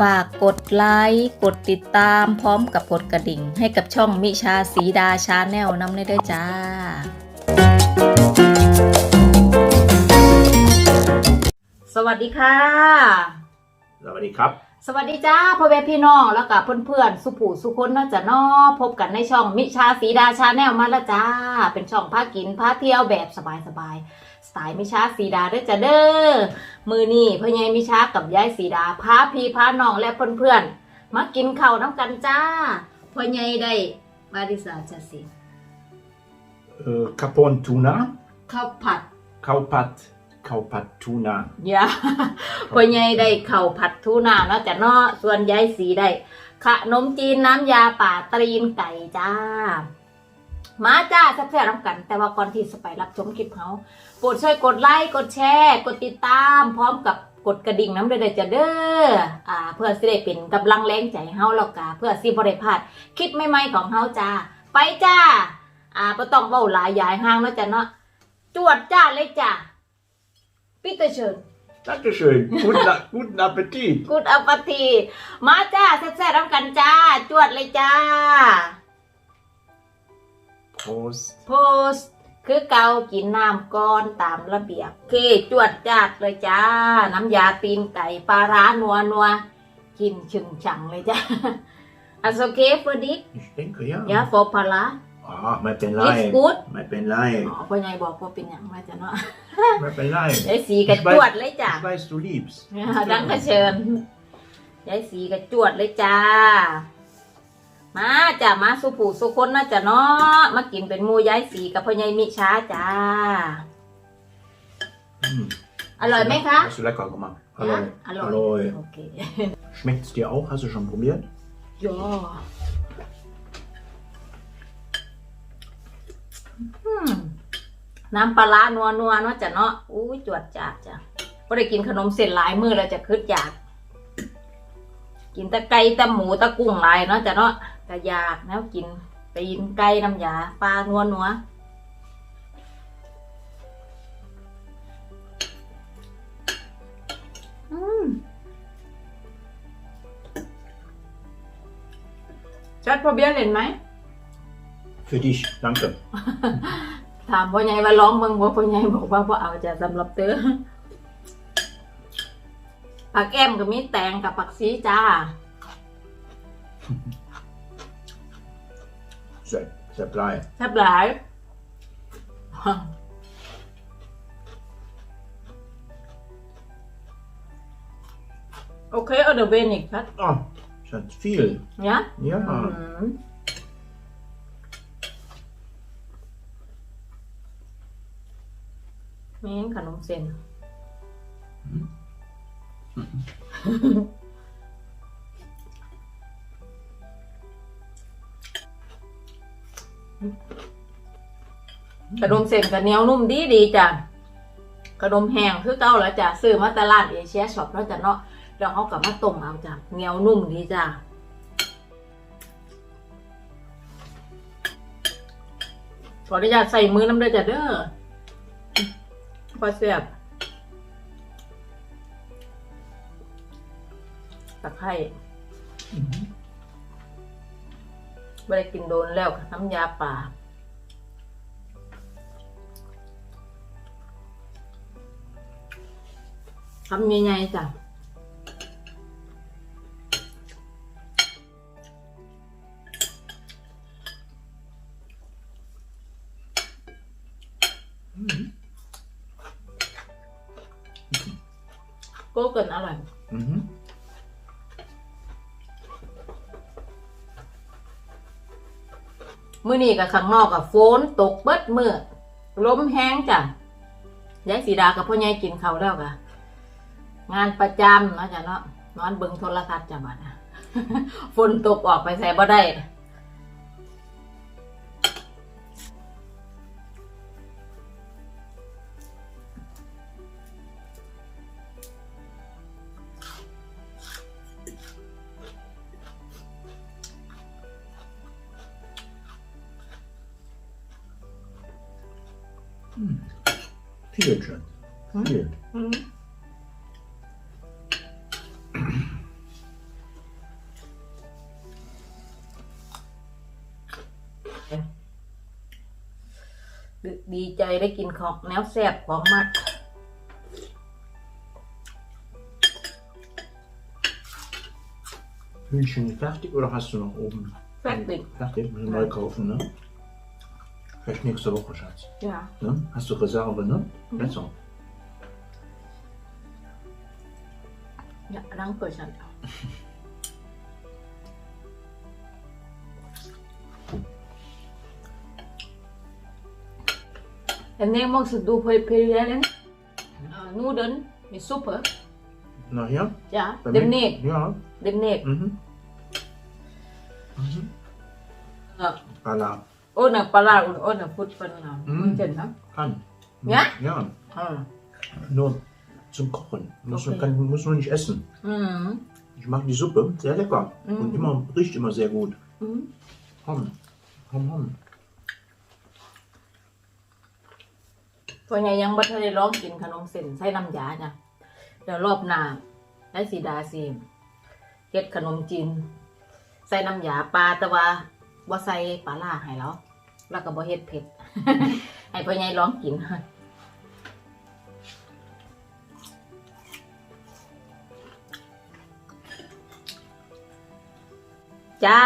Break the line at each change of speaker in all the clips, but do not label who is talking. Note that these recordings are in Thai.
ฝากกดไลค์กดติดตามพร้อมกับกดกระดิ่ง ให้กับช่องมิชาสีดาชาแนลน้ำได้ด้วยจ้าสวัสดีค่ะ
สวัสดีครับ
สวัสดีจ้าพ่อแม่พี่น้องแล้วก็เพื่อนๆสุผู้สุคนเนาะจ้ะเนาะพบกันในช่องมิชาสีดาชาแนลมาแล้วจ้า เป็นช่องพากินพาเที่ยวแบบสบายๆสไตล์มิชาสีดาเด้อจ้ะเด้อมือนี่พ่อใหญ่มิชากับยายสีดาพาพี่พาน้องและเพื่อนๆมากินข้าวน้ำกันจ้าพ่อใหญ่ได้มาดิสาจะสิ
Äh, Capon Tuna,
ข้าวผัด
Kaupat, Kaupat Tuna.
ยาพ่อใหญ่ได้ข้าวผัดทูน่าเนาะจ้ะเนาะส่วนยายสีได้ขนมจีนน้ำยาป่าตรีนไก่จ้า มาจ้าแซ่บๆน้ำกัน แต่ว่าก่อนที่จะไปรับชมคลิปเขาโปรดช่วยกดไลค์กดแชร์ กดติดตาม พร้อมกับกดกระดิ่งน้ำเด้อจะเด้ออ่า เพื่อสิได้เป็นกำลังแรงใจเฮาแล้วกะเพื่อสิบ่ได้พาดคลิปใหม่ๆของเฮาจ้า ไปจ้า อ่าบ่ต้องเว้าหลายยายห้างเนาะจ้ะเนาะจวดจ้าเลยจ้า ปิเตอร์เชิญ
Dankeschön. Guten, A- guten Appetit.
กูดอัปทีมาจ้าแซ่บๆน้ำกันจ้า จวดเลยจ้า
Prost.
โพสต์คือเกากินน้ำก้อนตามระเบียบโอเคจวดจัดเลยจ้า น้ำยาตีนไก่ปลาร้านัวนัวกินชึงชังเลยจ้าอันโอเคฟอร์ดิก
Ich denke, ja.
ยาฟ อปลาร้า
Ah, mein
ลิฟ
Penlei.
กูด
Mein Penlei.
อ๋อพ่อใหญ่บอกว่าเป็นอย่างไรจ้ะเนาะ
Mein Penlei.
ยายสีกระจวดเลยจ้า
Ich weiß, du liebst.
ดังกระเชิญยายสีกระจวดเลยจ้า มาจ้ามาสุผูสุคนนะจ้ะเนาะมากินเป็นหมูยายสีกับพ่อใหญ่มิช้าจ้า
Hm.
อร่อยไหมคะ
Hast du lecker gemacht.
อร่อย
Alloy.
โอเค
Schmeckt es dir auch? Hast du schon probiert?
ยอ น้ำปลาร้านัวนัวเนาะจ้ะเนาะอุ้ยจวดจ้าจ้ะก็ได้กินขนมเส้นหลายมือแล้วจะคืดอยาก กินตะไก่แตะหมูตะกุ้งหลายเนาะจ้ะเนาะก็อยากแล้วกินไปกินไก่น้ำยาปลานัวนัวอืมจัดพอเบียเล่นไหม
Für dich. Danke.
ถามพ่อใหญ่ว่าร้องเบิ่งบ่พ่อใหญ่บอกว่าบ่เอาจะสำหรับเตอผักแก้มก็มีแตงกับผักซีจ้า
Sehr, sehr blei.
แทบหลายโอเคเอาเดอะเวนิกครับ
Oh, ist hat viel.
เนี่ย
Ja.
อืมมีขนมเส้นขนมเส้นกับเหนียวนุ่มดีดีจ้ะขนมแห้งคือเก่าแล้วจ้ะซื้อมาตลาดเอเชียช็อปแล้วจ้ะเนาะแล้วเขากลับมาต้มเอาจ้ะเหนียวนุ่มดีจ้ะขออนุญาตใส่มือน้ำเด้อจ้ะเด้อ พอเสียบตะไคร้
Mhm.
ไม่ได้กินโดนแล้วน้ำยาป่าทำยังไงจ้ะ ก็เกินอร่อย
Mhm.
มื้อนี้กับข้างนอกกับฝนตกเบิดมือลมแห้งจ้ะยายสีดากับพ่อใหญ่กินเขาวแล้วกะงานประจำเนาะจ้ะเนาะนอนเบิ่งโทรทัศน์จ้ะบัดน่ะ ฝนตกออกไปใส่บ่ได้
Mm. Clear,
Trent.
Clear.
Mm. Mm. ดีใจได้กินของแนวแสบของมัก
Hühnchen fertig oder hast du noch oben?
Fertig.
Fertig, müssen wir neu kaufen, ne? Vielleicht nächste Woche, Schatz.
จ้า
Ne? Hast du Reserve, ne? Besser.
อย่ารังเปิดฉันเอา En nee, magst du prepareren uh, Nudeln mit Suppe?
Nachher?
Ja,
Bei mir?
demnächst.
Ja.
Demnächst.
Mhm. Mhm.
Ja.
Alla.
Ohne Pala und ohne Futtverna.
Mhm.
Mm. Ne?
Kann.
Ja?
Ja.
Ah.
Nur zum Kochen. Muss,
Okay.
kann, muss man nicht essen.
Mhm.
Ich mag die Suppe, sehr lecker.
Mhm.
Und immer, riecht immer sehr gut.
Mhm.
Hom. Hom, hom.
ส่วนใหญ่ยังไม่ได้ลองกินขนมเส้นใส่น้ำยาจ้ะเดี๋ยวรอบหน้าได้สีดาสีเฮ็ดขนมจีนใส่น้ำยาปลาแต่ว่า บ่ใส่ปลาล่าให้แล้วแล้วก็บ่เฮ็ดเผ็ด ให้พ่อใหญ่ลองกินจ้า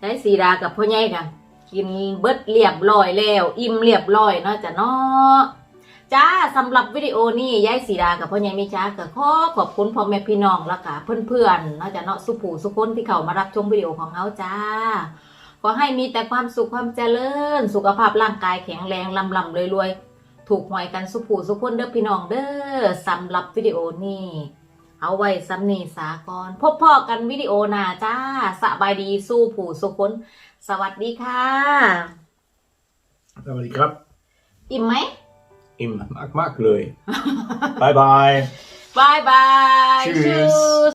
ได้สีดากับพ่อใหญ่กันกินเบิดเรียบร้อยแล้ว อิ่มเรียบร้อยเนาะจ้ะเนาะ จ้าสำหรับวิดีโอนี้ยายสีดากับพ่อใหญ่มิจ้าก็ขอขอบคุณพ่อแม่พี่น้องแล้วก็เพื่อนๆเนาะจ้ะเนาะสุผูสุคนที่เขามารับชมวิดีโอของเขาจ้าขอให้มีแต่ความสุขความเจริญ สุขภาพร่างกายแข็งแรงลำลำรวยๆถูกหวยกันสุผูสุคนเด้อพี่น้องเด้อสำหรับวิดีโอนี้เอาไว้สำนีสากรพบพ่อกันวิดีโอหน้าจ้าสบายดีสู้ผู้สุคนสวัสดีค่ะ
Aber die Krab
อิ่มไหม
im Mark Mark Bye bye.
บายบาย
Tschüss